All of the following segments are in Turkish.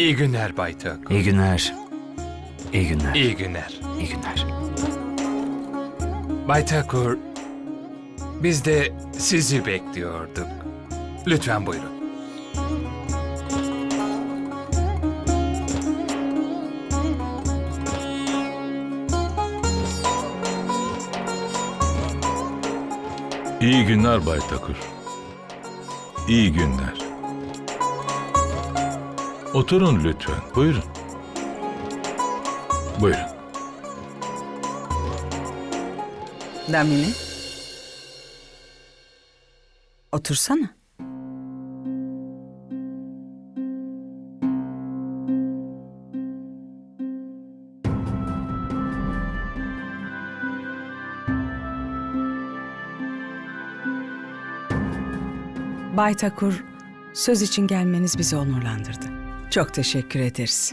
İyi günler Bay Tak. İyi günler. İyi günler. İyi günler. İyi günler. Bay Takur, biz de sizi bekliyorduk. Lütfen buyurun. İyi günler Bay Takır. İyi günler. Oturun lütfen. Buyurun. Buyurun. Damini. Otursana. Bay Takur, söz için gelmeniz bizi onurlandırdı. Çok teşekkür ederiz.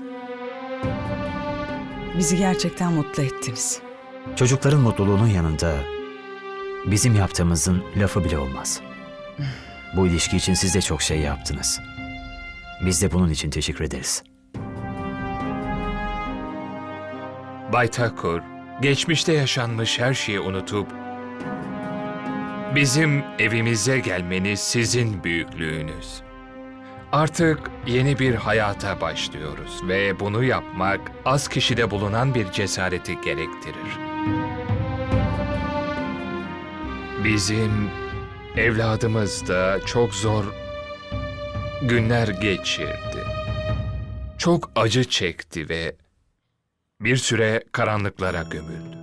Bizi gerçekten mutlu ettiniz. Çocukların mutluluğunun yanında bizim yaptığımızın lafı bile olmaz. Bu ilişki için siz de çok şey yaptınız. Biz de bunun için teşekkür ederiz. Bay Takur, geçmişte yaşanmış her şeyi unutup bizim evimize gelmeniz sizin büyüklüğünüz. Artık yeni bir hayata başlıyoruz ve bunu yapmak az kişide bulunan bir cesareti gerektirir. Bizim evladımız da çok zor günler geçirdi. Çok acı çekti ve bir süre karanlıklara gömüldü.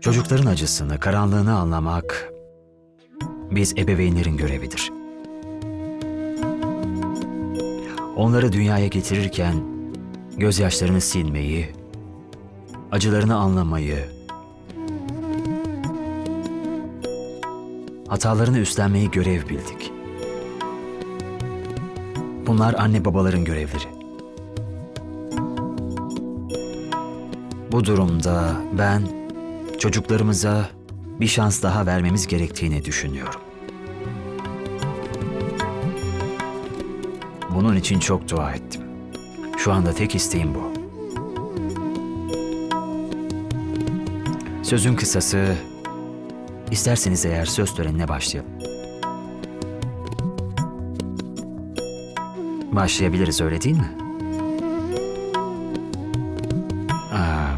Çocukların acısını, karanlığını anlamak biz ebeveynlerin görevidir. Onları dünyaya getirirken gözyaşlarını silmeyi, acılarını anlamayı, hatalarını üstlenmeyi görev bildik. Bunlar anne babaların görevleri. Bu durumda ben çocuklarımıza bir şans daha vermemiz gerektiğini düşünüyorum. Bunun için çok dua ettim. Şu anda tek isteğim bu. Sözün kısası, isterseniz eğer söz törenine başlayalım. Başlayabiliriz öyle değil mi? Aa,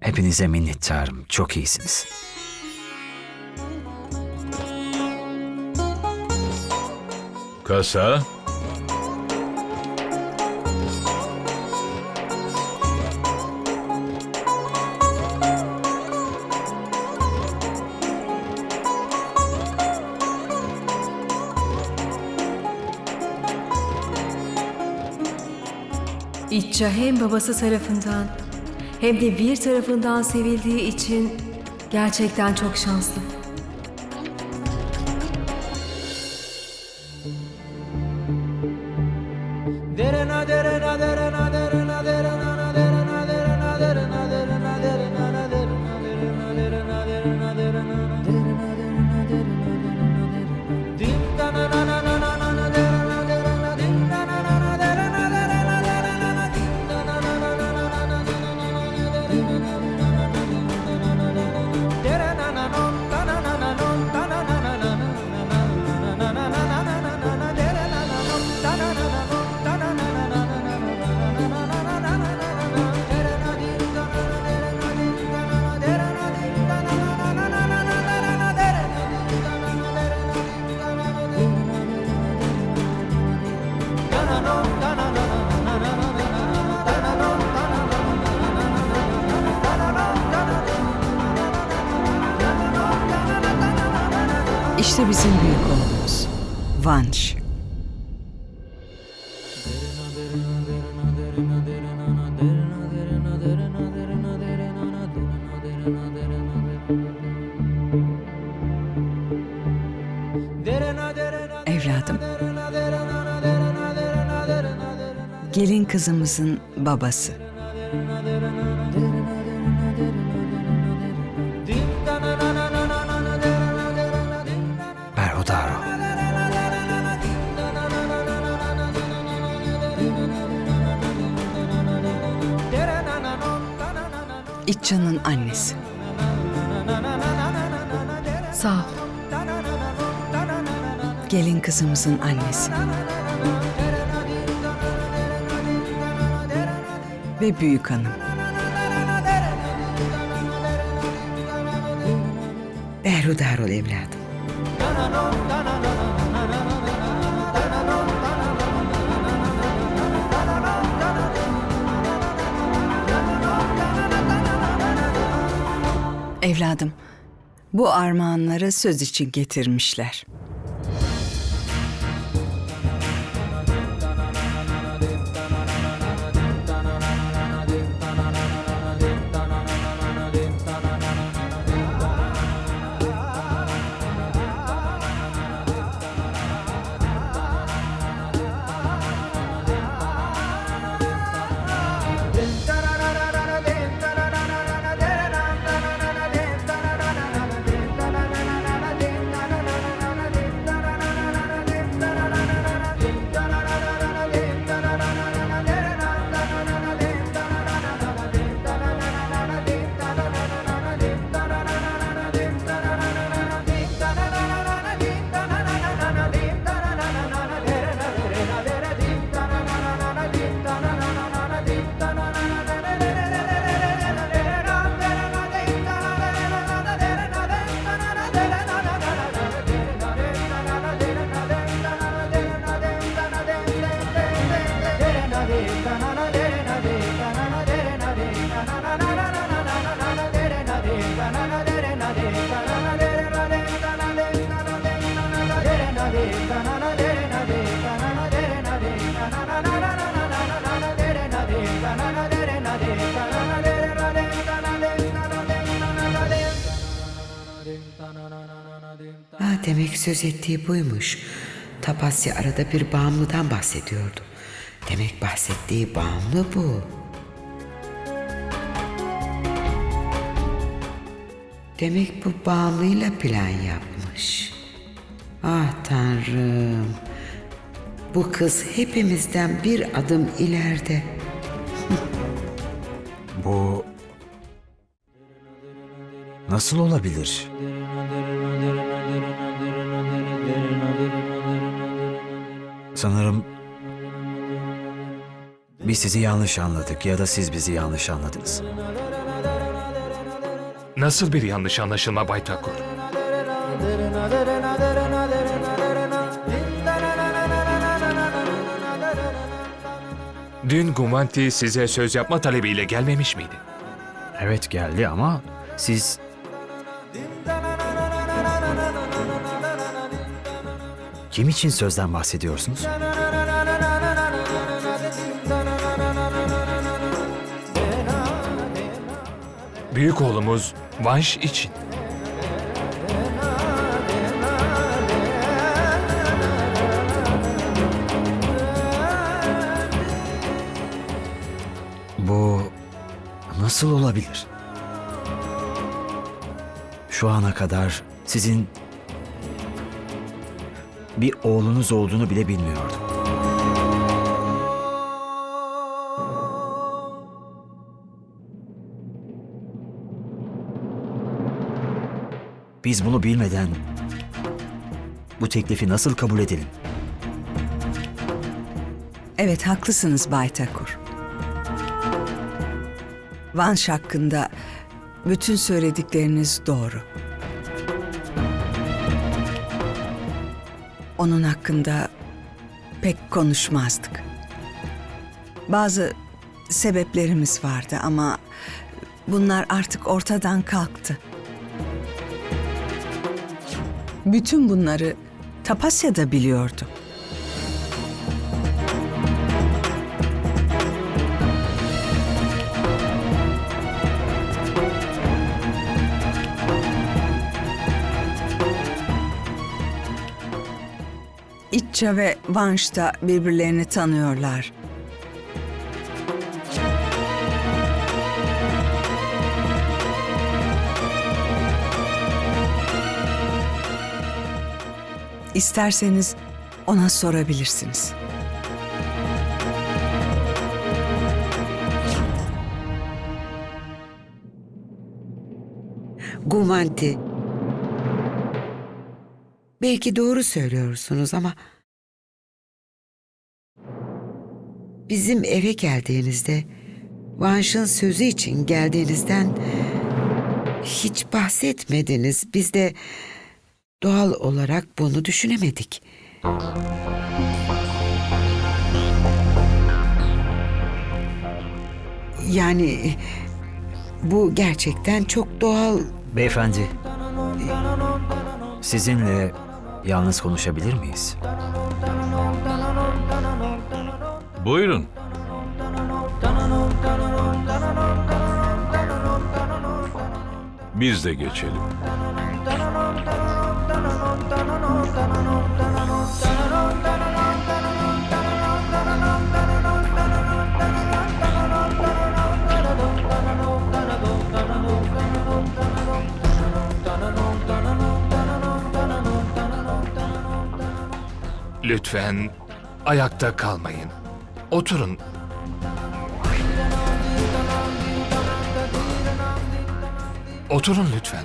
hepinize minnettarım. Çok iyisiniz. Kasa. İtça hem babası tarafından hem de bir tarafından sevildiği için gerçekten çok şanslı. another, another. İşte bizim büyük oğlumuz. Vanş. Evladım. Gelin kızımızın babası. İtça'nın annesi. Sağ ol. Gelin kızımızın annesi. Ve büyük hanım. Berhudar ol evladım. Evladım, bu armağanları söz için getirmişler. Demek söz ettiği buymuş. Tapasya arada bir bağımlıdan bahsediyordu. Demek bahsettiği bağımlı bu. Demek bu bağımlıyla plan yapmış. Ah tanrım. Bu kız hepimizden bir adım ileride. Bu nasıl olabilir? Sanırım biz sizi yanlış anladık ya da siz bizi yanlış anladınız. Nasıl bir yanlış anlaşılma Bay Takur? Dün Gumanti size söz yapma talebiyle gelmemiş miydi? Evet geldi ama siz kim için sözden bahsediyorsunuz? Büyük oğlumuz Vanş için. Bu nasıl olabilir? Şu ana kadar sizin bir oğlunuz olduğunu bile bilmiyordum. Biz bunu bilmeden bu teklifi nasıl kabul edelim? Evet haklısınız Bay Takur. Vanş hakkında bütün söyledikleriniz doğru. Onun hakkında pek konuşmazdık. Bazı sebeplerimiz vardı ama bunlar artık ortadan kalktı. Bütün bunları Tapasya da biliyordu. İtça ve Vanş da birbirlerini tanıyorlar. İsterseniz ona sorabilirsiniz. Gumanti. Belki doğru söylüyorsunuz ama bizim eve geldiğinizde Vanş'ın sözü için geldiğinizden hiç bahsetmediniz. Biz de doğal olarak bunu düşünemedik. Yani bu gerçekten çok doğal. Beyefendi, sizinle yalnız konuşabilir miyiz? Buyurun. Biz de geçelim. Lütfen ayakta kalmayın. Oturun. Oturun lütfen.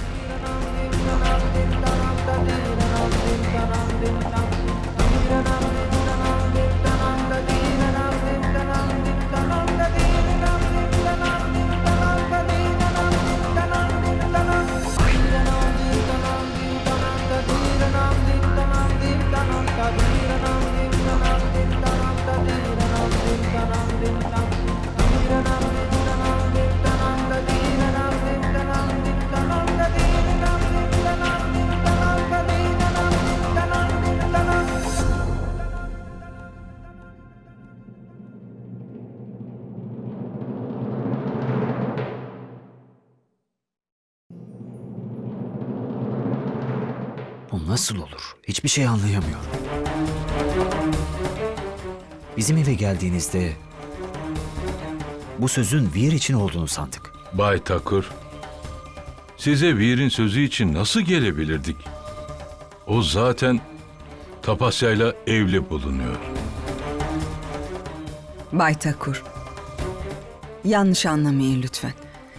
Nasıl olur? Hiçbir şey anlayamıyorum. Bizim eve geldiğinizde bu sözün Vir için olduğunu sandık. Bay Takur, size Vir'in sözü için nasıl gelebilirdik? O zaten Tapasya'yla evli bulunuyor. Bay Takur. Yanlış anlamayın lütfen.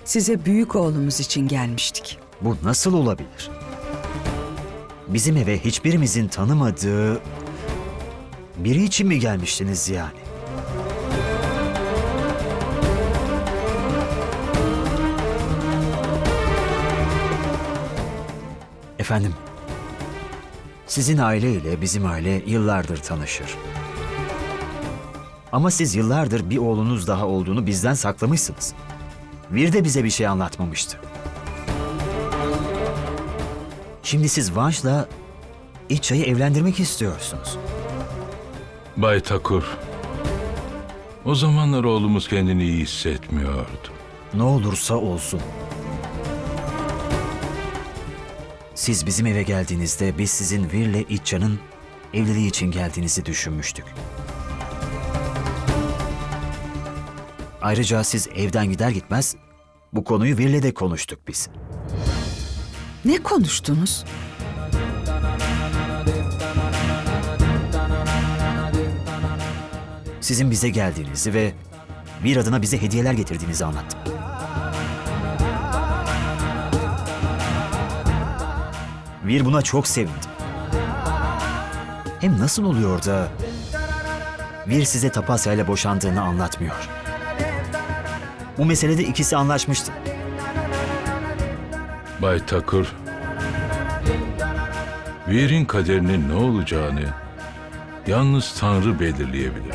Size büyük oğlumuz için gelmiştik. Bu nasıl olabilir? Bizim eve hiçbirimizin tanımadığı biri için mi gelmiştiniz yani? Efendim, sizin aile ile bizim aile yıllardır tanışır. Ama siz yıllardır bir oğlunuz daha olduğunu bizden saklamışsınız. Bir de bize bir şey anlatmamıştı. Şimdi siz Vanş'la İçay'ı evlendirmek istiyorsunuz. Bay Takur, o zamanlar oğlumuz kendini iyi hissetmiyordu. Ne olursa olsun. Siz bizim eve geldiğinizde biz sizin Vir'le İçcan'ın evliliği için geldiğinizi düşünmüştük. Ayrıca siz evden gider gitmez bu konuyu Vir'le de konuştuk biz. Ne konuştunuz? Sizin bize geldiğinizi ve bir adına bize hediyeler getirdiğinizi anlattım. Bir buna çok sevindim. Hem nasıl oluyor da bir size Tapasya ile boşandığını anlatmıyor. Bu meselede ikisi anlaşmıştı. Bay Takur, Vir'in kaderinin ne olacağını yalnız Tanrı belirleyebilir.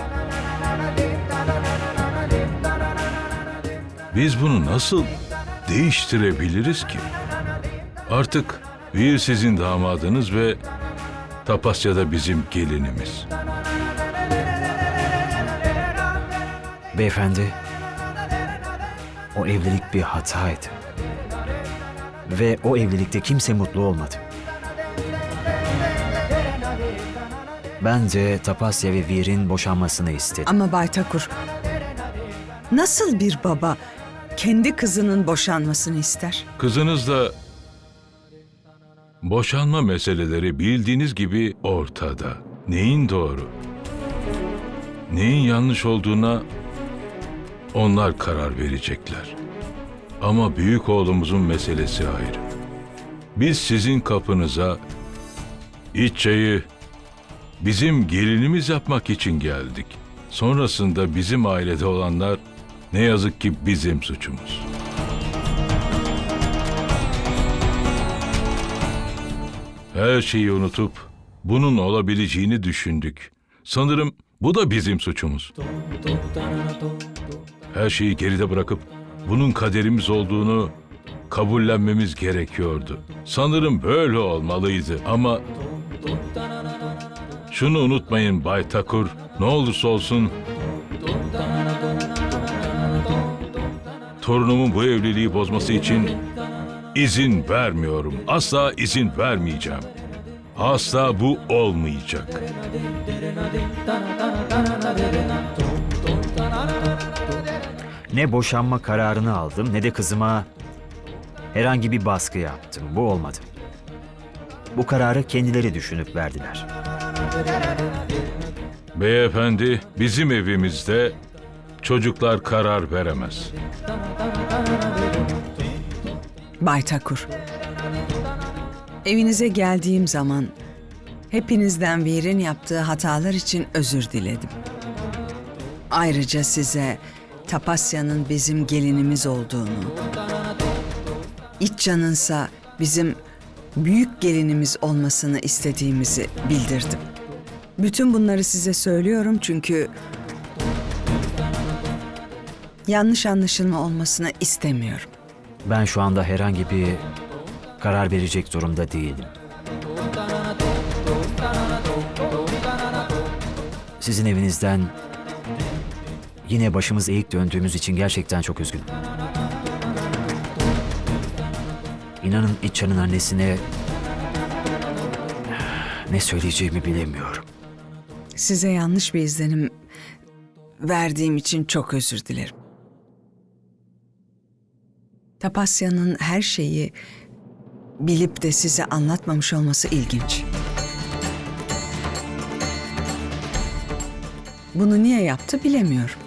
Biz bunu nasıl değiştirebiliriz ki? Artık Vir sizin damadınız ve Tapasya da bizim gelinimiz. Beyefendi, o evlilik bir hataydı. Ve o evlilikte kimse mutlu olmadı. Ben de Tapasya ve Vir'in boşanmasını istedim. Ama Bay Takur, nasıl bir baba kendi kızının boşanmasını ister? Kızınız da boşanma meseleleri bildiğiniz gibi ortada. Neyin doğru? Neyin yanlış olduğuna onlar karar verecekler. Ama büyük oğlumuzun meselesi ayrı. Biz sizin kapınıza iç bizim gelinimiz yapmak için geldik. Sonrasında bizim ailede olanlar ne yazık ki bizim suçumuz. Her şeyi unutup bunun olabileceğini düşündük. Sanırım bu da bizim suçumuz. Her şeyi geride bırakıp bunun kaderimiz olduğunu kabullenmemiz gerekiyordu. Sanırım böyle olmalıydı ama şunu unutmayın Bay Takur, ne olursa olsun torunumun bu evliliği bozması için izin vermiyorum. Asla izin vermeyeceğim. Asla bu olmayacak. Ne boşanma kararını aldım ne de kızıma herhangi bir baskı yaptım. Bu olmadı. Bu kararı kendileri düşünüp verdiler. Beyefendi, bizim evimizde çocuklar karar veremez. Bay Takur. Evinize geldiğim zaman hepinizden Vir'in yaptığı hatalar için özür diledim. Ayrıca size Tapasya'nın bizim gelinimiz olduğunu, İtcan'ınsa bizim büyük gelinimiz olmasını istediğimizi bildirdim. Bütün bunları size söylüyorum çünkü yanlış anlaşılma olmasını istemiyorum. Ben şu anda herhangi bir karar verecek durumda değilim. Sizin evinizden yine başımız eğik döndüğümüz için gerçekten çok üzgünüm. İnanın İtçan'ın annesine ne söyleyeceğimi bilemiyorum. Size yanlış bir izlenim verdiğim için çok özür dilerim. Tapasya'nın her şeyi bilip de size anlatmamış olması ilginç. Bunu niye yaptı bilemiyorum.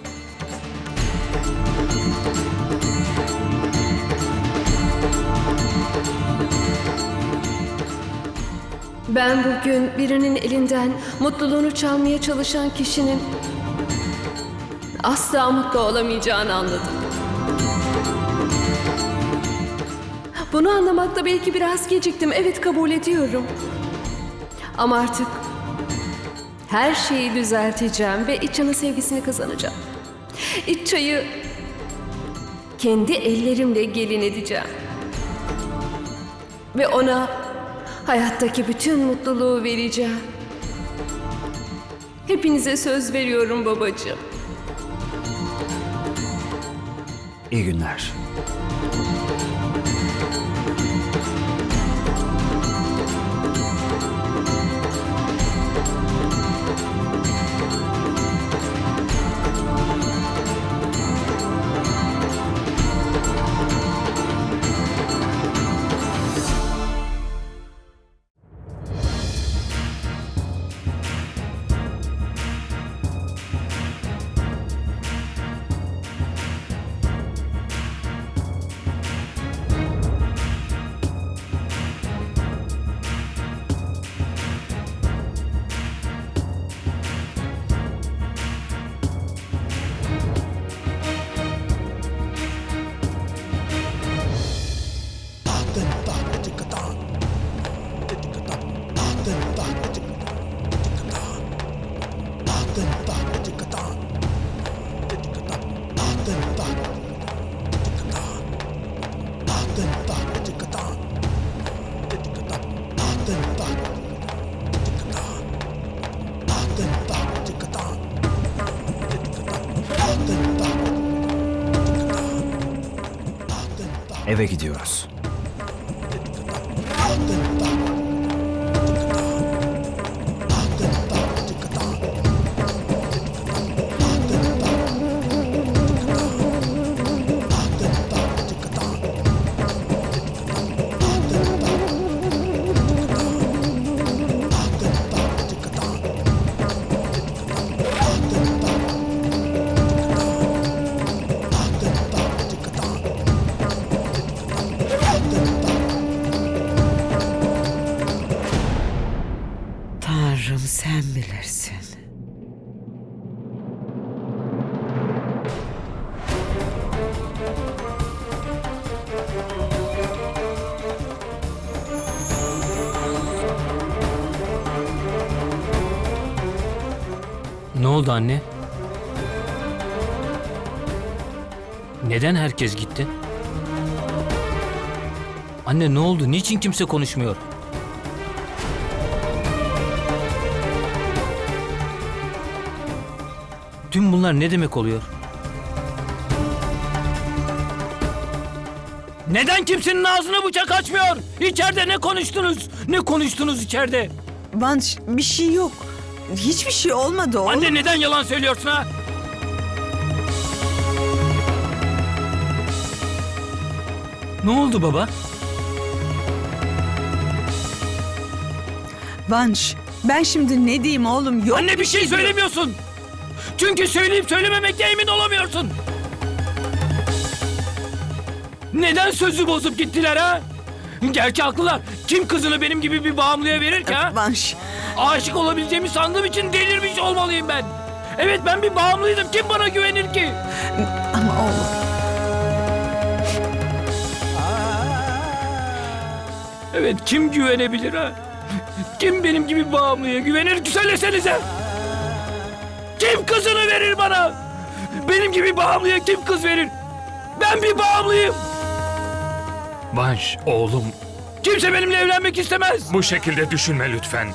Ben bugün birinin elinden mutluluğunu çalmaya çalışan kişinin asla mutlu olamayacağını anladım. Bunu anlamakta belki biraz geciktim. Evet kabul ediyorum. Ama artık her şeyi düzelteceğim ve İçan'ın sevgisini kazanacağım. İçayı kendi ellerimle gelin edeceğim. Ve ona hayattaki bütün mutluluğu vereceğim. Hepinize söz veriyorum babacığım. İyi günler. Eve gidiyoruz. Oldu anne? Neden herkes gitti? Anne ne oldu? Niçin kimse konuşmuyor? Tüm bunlar ne demek oluyor? Neden kimsenin ağzına bıçak açmıyor? İçeride ne konuştunuz? Ne konuştunuz içeride? Vanş bir şey yok. Hiçbir şey olmadı oğlum. Anne neden yalan söylüyorsun ha? Ne oldu baba? Vanş ben şimdi ne diyeyim oğlum yok. Anne bir şey söylemiyorsun. Çünkü söyleyip söylememekte emin olamıyorsun. Neden sözü bozup gittiler ha? Gerçi haklılar. Kim kızını benim gibi bir bağımlıya verir ki ha? Vanş Aşık olabileceğimi sandığım için delirmiş olmalıyım ben. Evet ben bir bağımlıydım. Kim bana güvenir ki? ama oğlum. Evet kim güvenebilir ha? Kim benim gibi bağımlıya güvenir ki söylesenize. Kim kızını verir bana? Benim gibi bağımlıya kim kız verir? Ben bir bağımlıyım. Vanş, oğlum Kimse benimle evlenmek istemez. bu şekilde düşünme lütfen.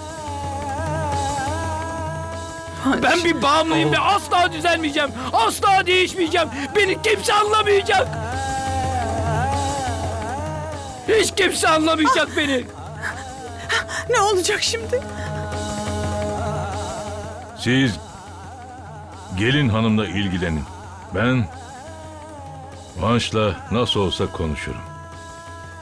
Vanş. Ben bir bağımlıyım ve asla düzelmeyeceğim. Asla değişmeyeceğim. Beni kimse anlamayacak. Hiç kimse anlamayacak beni. Ne olacak şimdi? Siz gelin hanımla ilgilenin. Ben Vanş'la nasıl olsa konuşurum.